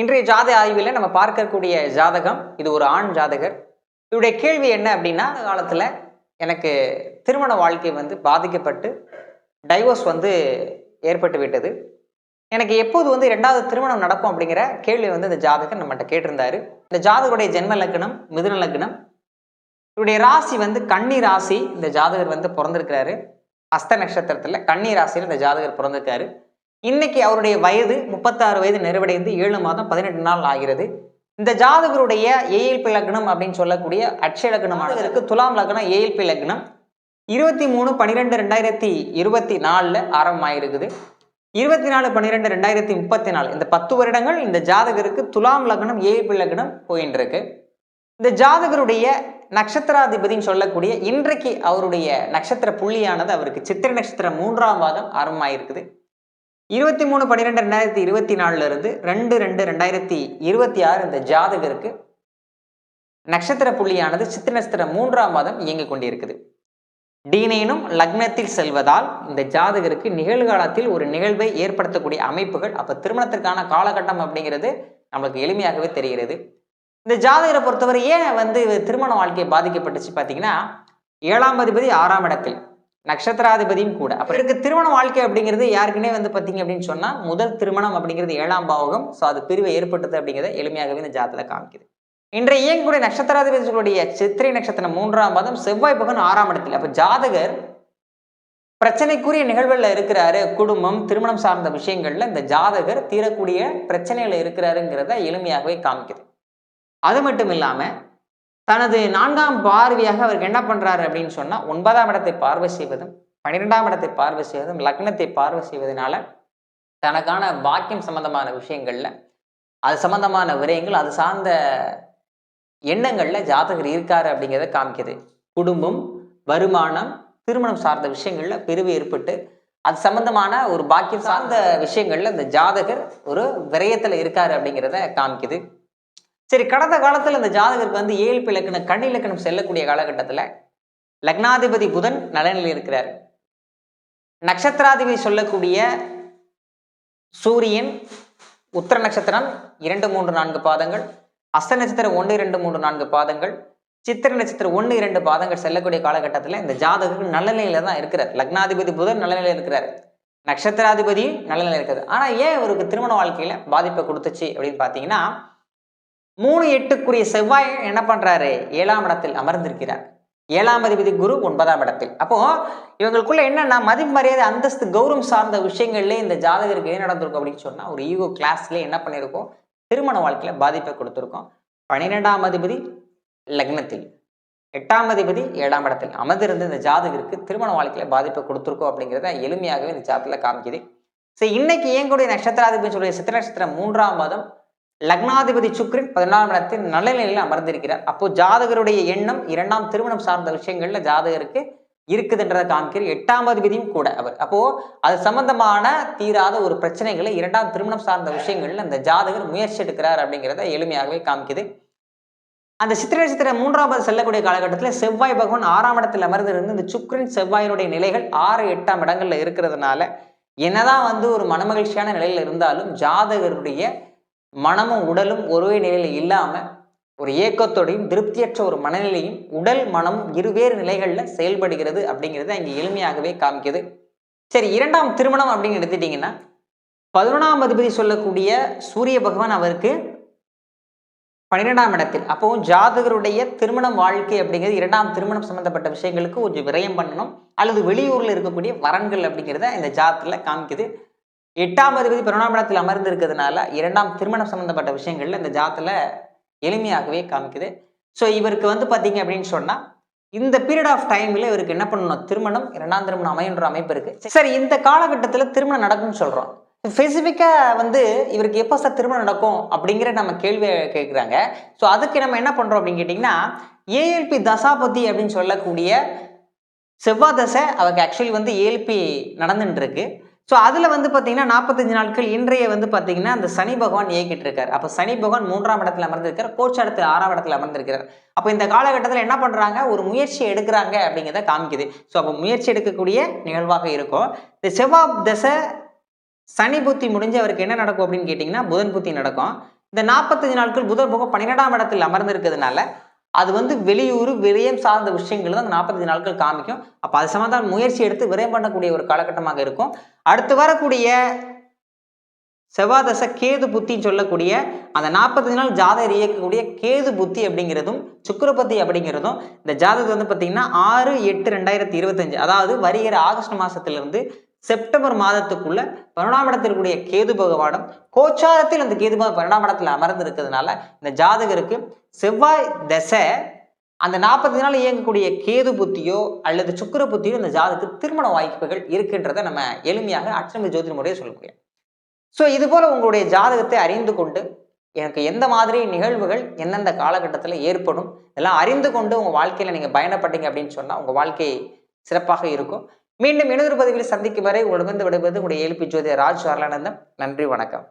இன்றைய ஜாத ஆய்வில் நம்ம பார்க்கக்கூடிய ஜாதகம் இது ஒரு ஆண் ஜாதகர். இவருடைய கேள்வி என்ன அப்படின்னா அந்த காலத்தில் எனக்கு திருமண வாழ்க்கை வந்து பாதிக்கப்பட்டு டைவோர்ஸ் வந்து ஏற்பட்டு விட்டது. எனக்கு எப்போது வந்து ரெண்டாவது திருமணம் நடக்கும் அப்படிங்கிற கேள்வி வந்து இந்த ஜாதகர் நம்மகிட்ட கேட்டிருந்தாரு. இந்த ஜாதகருடைய ஜென்ம லக்னம் மிதுன லக்னம். இவருடைய ராசி வந்து கன்னி ராசி இந்த ஜாதகர் வந்து பிறந்திருக்கிறாரு. அஸ்த நட்சத்திரத்தில் கன்னி ராசியில் இந்த ஜாதகர் பிறந்திருக்காரு. இன்னைக்கு அவருடைய வயது முப்பத்தாறு வயது நிறைவடைந்து ஏழு மாதம் பதினெட்டு நாள் ஆகிறது. இந்த ஜாதகருடைய ஏஎல்பி லக்னம் அப்படின்னு சொல்லக்கூடிய அட்சய லக்னமானதற்கு துலாம் லக்னம் ஏஎல்பி லக்னம் இருபத்தி மூணு பன்னிரெண்டு ரெண்டாயிரத்தி இருபத்தி நாலில் ஆரம்பமாயிருக்குது. இருபத்தி நாலு பன்னிரெண்டு ரெண்டாயிரத்தி முப்பத்தி நாலு. இந்த பத்து வருடங்கள் இந்த ஜாதகருக்கு துலாம் லக்னம் ஏஎல்பி லக்னம் போயின்னு இருக்கு இந்த ஜாதகருடைய நட்சத்திராதிபதின்னு சொல்லக்கூடிய இன்றைக்கு அவருடைய நட்சத்திர புள்ளியானது அவருக்கு சித்திரை நட்சத்திரம் மூன்றாம் மாதம் ஆரம்பமாயிருக்குது. இருபத்தி மூணு பன்னிரெண்டு ரெண்டாயிரத்தி இருபத்தி நாலுல இருந்து ரெண்டு ரெண்டு ரெண்டாயிரத்தி இருபத்தி ஆறு இந்த ஜாதகருக்கு நட்சத்திர புள்ளியானது சித்திர நட்சத்திரம் மூன்றாம் மாதம் இயங்கிக் கொண்டிருக்குது. டீனேனும் லக்னத்தில் செல்வதால் இந்த ஜாதகருக்கு நிகழ்காலத்தில் ஒரு நிகழ்வை ஏற்படுத்தக்கூடிய அமைப்புகள் அப்போ திருமணத்திற்கான காலகட்டம் அப்படிங்கிறது நம்மளுக்கு எளிமையாகவே தெரிகிறது. இந்த ஜாதகரை பொறுத்தவரை ஏன் வந்து திருமண வாழ்க்கையை பாதிக்கப்பட்டுச்சு பார்த்தீங்கன்னா ஏழாம் அதிபதி ஆறாம் இடத்தில். நட்சத்திராதிபதியும் கூட. அப்போ இருக்க திருமண வாழ்க்கை அப்படிங்கிறது யாருக்குன்னே வந்து பார்த்தீங்க அப்படின்னு சொன்னால் முதல் திருமணம் அப்படிங்கிறது ஏழாம் பாவகம். ஸோ அது பிரிவை ஏற்பட்டது அப்படிங்கிறத எளிமையாகவே இந்த ஜாதகத்தில் காமிக்குது. இன்றைய இயங்கக்கூடிய நட்சத்திராதிபதிகளுடைய சித்திரை நட்சத்திரம் மூன்றாம் பாதம் செவ்வாய் பகன் ஆறாம் இடத்தில். அப்போ ஜாதகர் பிரச்சனைக்குரிய நிகழ்வுகளில் இருக்கிறாரு. குடும்பம் திருமணம் சார்ந்த விஷயங்கள்ல இந்த ஜாதகர் தீரக்கூடிய பிரச்சனைகள் இருக்கிறாருங்கிறத எளிமையாகவே காமிக்குது. அது மட்டும் இல்லாமல் தனது நான்காம் பார்வையாக அவருக்கு என்ன பண்றாரு அப்படின்னு சொன்னா ஒன்பதாம் இடத்தை பார்வை செய்வதும் பன்னிரெண்டாம் இடத்தை பார்வை செய்வதும் லக்னத்தை பார்வை செய்வதனால தனக்கான பாக்கியம் சம்பந்தமான விஷயங்கள்ல அது சம்பந்தமான விரயங்கள் அது சார்ந்த எண்ணங்கள்ல ஜாதகர் இருக்காரு அப்படிங்கிறத காமிக்குது. குடும்பம் வருமானம் திருமணம் சார்ந்த விஷயங்கள்ல பிரிவு ஏற்பட்டு அது சம்பந்தமான ஒரு பாக்கியம் சார்ந்த விஷயங்கள்ல இந்த ஜாதகர் ஒரு விரயத்துல இருக்காரு அப்படிங்கிறத காமிக்குது. சரி கடந்த காலத்தில் இந்த ஜாதகருக்கு வந்து ஏழு இலக்கணம் கண் இலக்கணம் செல்லக்கூடிய காலகட்டத்தில் லக்னாதிபதி புதன் நலனில் இருக்கிறார். நட்சத்திராதிபதி சொல்லக்கூடிய சூரியன் உத்தர நட்சத்திரம் இரண்டு மூன்று நான்கு பாதங்கள் அஸ்த நட்சத்திரம் ஒன்று இரண்டு மூன்று நான்கு பாதங்கள் சித்திர நட்சத்திரம் ஒன்று இரண்டு பாதங்கள் செல்லக்கூடிய காலகட்டத்தில் இந்த ஜாதகருக்கு நல்ல நிலையில தான் இருக்கிறார். லக்னாதிபதி புதன் நல்ல இருக்கிறார். நட்சத்திராதிபதியும் நல்ல நிலையில இருக்குது ஆனால் ஏன் இவருக்கு திருமண வாழ்க்கையில் பாதிப்பை கொடுத்துச்சு அப்படின்னு பார்த்தீங்கன்னா மூணு எட்டுக்குரிய செவ்வாய் என்ன பண்றாரு? ஏழாம் இடத்தில் அமர்ந்திருக்கிறார். ஏழாம் அதிபதி குரு ஒன்பதாம் இடத்தில். அப்போ இவங்களுக்குள்ள என்னன்னா மதிமரியாதை மரியாதை அந்தஸ்து கௌரவம் சார்ந்த விஷயங்கள்ல இந்த ஜாதகருக்கு என்ன நடந்திருக்கும் அப்படின்னு சொன்னா ஒரு ஈகோ கிளாஸ்ல என்ன பண்ணியிருக்கோம்? திருமண வாழ்க்கையில பாதிப்பை கொடுத்துருக்கோம். பன்னிரெண்டாம் அதிபதி லக்னத்தில். எட்டாம் அதிபதி ஏழாம் இடத்தில். அமர்ந்திருந்த இந்த ஜாதகருக்கு திருமண வாழ்க்கையில பாதிப்பை கொடுத்துருக்கோம் அப்படிங்கிறத எளிமையாகவே இந்த ஜாதகத்துல காமிக்குது. சரி இன்னைக்கு இயங்கக்கூடிய நட்சத்திராதிபதி சொல்லிய சித்திர நட்சத்திரம் மூன்றாம் மாதம் லக்னாதிபதி சுக்ரன் பதினாலாம் இடத்தில் நல்ல நிலையில் அமர்ந்திருக்கிறார். அப்போ ஜாதகருடைய எண்ணம் இரண்டாம் திருமணம் சார்ந்த விஷயங்கள்ல ஜாதகருக்கு இருக்குதுன்றதை காமிக்கிற எட்டாம் அதிபதியும் கூட அவர். அப்போ அது சம்பந்தமான தீராத ஒரு பிரச்சனைகளை இரண்டாம் திருமணம் சார்ந்த விஷயங்கள்ல அந்த ஜாதகர் முயற்சி எடுக்கிறார் அப்படிங்கிறத எளிமையாகவே காமிக்குது. அந்த சித்திர நட்சத்திரம் மூன்றாவது செல்லக்கூடிய காலகட்டத்தில் செவ்வாய் பகவான் ஆறாம் இடத்தில் அமர்ந்திருந்து இந்த சுக்ரன் செவ்வாயினுடைய நிலைகள் ஆறு எட்டாம் இடங்கள்ல இருக்கிறதுனால என்னதான் வந்து ஒரு மனமகிழ்ச்சியான நிலையில இருந்தாலும் ஜாதகருடைய மனமும் உடலும் ஒரே நிலையில் இல்லாம ஒரு ஏக்கத்தோடையும் திருப்தியற்ற ஒரு மனநிலையும் உடல் மனம் இருவேறு நிலைகள்ல செயல்படுகிறது அப்படிங்கிறத இங்க எளிமையாகவே காமிக்குது. சரி இரண்டாம் திருமணம் அப்படின்னு எடுத்துட்டீங்கன்னா பதினொன்றாம் அதிபதி சொல்லக்கூடிய சூரிய பகவான் அவருக்கு பன்னிரெண்டாம் இடத்தில். அப்போவும் ஜாதகருடைய திருமணம் வாழ்க்கை அப்படிங்கிறது இரண்டாம் திருமணம் சம்பந்தப்பட்ட விஷயங்களுக்கு கொஞ்சம் விரயம் பண்ணணும். அல்லது வெளியூர்ல இருக்கக்கூடிய வரன்கள் அப்படிங்கிறத இந்த ஜாதத்துல காமிக்குது. எட்டாம் அதிபதி பதினொன்றாம் இடத்தில் அமர்ந்து இருக்கிறதுனால இரண்டாம் திருமணம் சம்பந்தப்பட்ட விஷயங்கள்ல இந்த ஜாத்துல எளிமையாகவே காமிக்குது. ஸோ இவருக்கு வந்து பார்த்தீங்க அப்படின்னு சொன்னா இந்த பீரியட் ஆஃப் டைம்ல இவருக்கு என்ன பண்ணணும்? திருமணம் இரண்டாம் திருமணம் அமைன்ற அமைப்பு இருக்கு. சரி இந்த காலகட்டத்தில் திருமணம் நடக்கும்னு சொல்றோம். ஸ்பெசிஃபிக்காக வந்து இவருக்கு எப்போ சார் திருமணம் நடக்கும் அப்படிங்கிற நம்ம கேள்வியை கேட்குறாங்க ஸோ அதுக்கு நம்ம என்ன பண்ணுறோம் அப்படின்னு கேட்டிங்கன்னா ஏஎல்பி தசாபதி அப்படின்னு சொல்லக்கூடிய செவ்வாய் தசை அவருக்கு ஆக்சுவலி வந்து ஏஎல்பி நடந்துட்டு இருக்கு ஸோ அதில் வந்து பார்த்தீங்கன்னா நாற்பத்தஞ்சு நாட்கள் இன்றைய வந்து பார்த்தீங்கன்னா அந்த சனி பகவான் இயக்கிட்டு இருக்கார். அப்போ சனி பகவான் மூன்றாம் இடத்துல அமர்ந்திருக்கார் கோச் இடத்துல ஆறாம் இடத்துல அமர்ந்திருக்கிறார். அப்போ இந்த காலகட்டத்தில் என்ன பண்ணுறாங்க ஒரு முயற்சி எடுக்கிறாங்க அப்படிங்கிறத காமிக்குது. ஸோ அப்போ முயற்சி எடுக்கக்கூடிய நிகழ்வாக இருக்கும். இந்த செவ்வாய் தசை சனி புத்தி முடிஞ்சு அவருக்கு என்ன நடக்கும் அப்படின்னு கேட்டிங்கன்னா புதன் புத்தி நடக்கும். இந்த நாற்பத்தஞ்சு நாட்கள் புதன் போக பன்னிரெண்டாம் இடத்தில் அமர்ந்திருக்கிறதுனால அது வந்து வெளியூர் விரயம் சார்ந்த விஷயங்கள் தான் அந்த நாற்பத்தஞ்சு நாட்கள் காமிக்கும். அப்போ அது சம்பந்தம் முயற்சி எடுத்து விரயம் பண்ணக்கூடிய ஒரு காலகட்டமாக இருக்கும். அடுத்து வரக்கூடிய செவ்வாதச கேது புத்தின்னு சொல்லக்கூடிய அந்த நாற்பத்தஞ்சு நாள் ஜாதகர் இயக்கக்கூடிய கேது புத்தி அப்படிங்கிறதும் சுக்கரபத்தி அப்படிங்கிறதும் இந்த ஜாதகத்தை வந்து பார்த்தீங்கன்னா ஆறு எட்டு ரெண்டாயிரத்தி இருபத்தஞ்சு அதாவது வருகிற ஆகஸ்ட் மாதத்துலேருந்து செப்டம்பர் மாதத்துக்குள்ள பன்னெண்டாம் இடத்தில் இருக்கக்கூடிய கேது பகவானம் கோச்சாரத்தில் அந்த கேது பகவான் பன்னெண்டாம் இடத்துல அமர்ந்து இருக்கிறதுனால இந்த ஜாதகருக்கு செவ்வாய் தசை அந்த நாற்பத்தி நாள் இயங்கக்கூடிய கேது புத்தியோ அல்லது சுக்கிர புத்தியோ இந்த ஜாதகத்துக்கு திருமண வாய்ப்புகள் இருக்கின்றதை நம்ம எளிமையாக அச்சம ஜோதிட முறையை சொல்ல ஸோ இது போல உங்களுடைய ஜாதகத்தை அறிந்து கொண்டு எனக்கு எந்த மாதிரி நிகழ்வுகள் எந்தெந்த காலகட்டத்தில் ஏற்படும் இதெல்லாம் அறிந்து கொண்டு உங்கள் வாழ்க்கையில் நீங்கள் பயணப்பட்டீங்க அப்படின்னு சொன்னால் உங்கள் வாழ்க்கை சிறப்பாக இருக்கும். மீண்டும் இன்னொரு பதிவில் சந்திக்கும் வரை உங்களிடமிருந்து விடுவது உடைய எழுப்பி ஜோதிய ராஜ் வரலானந்தம் நன்றி வணக்கம்.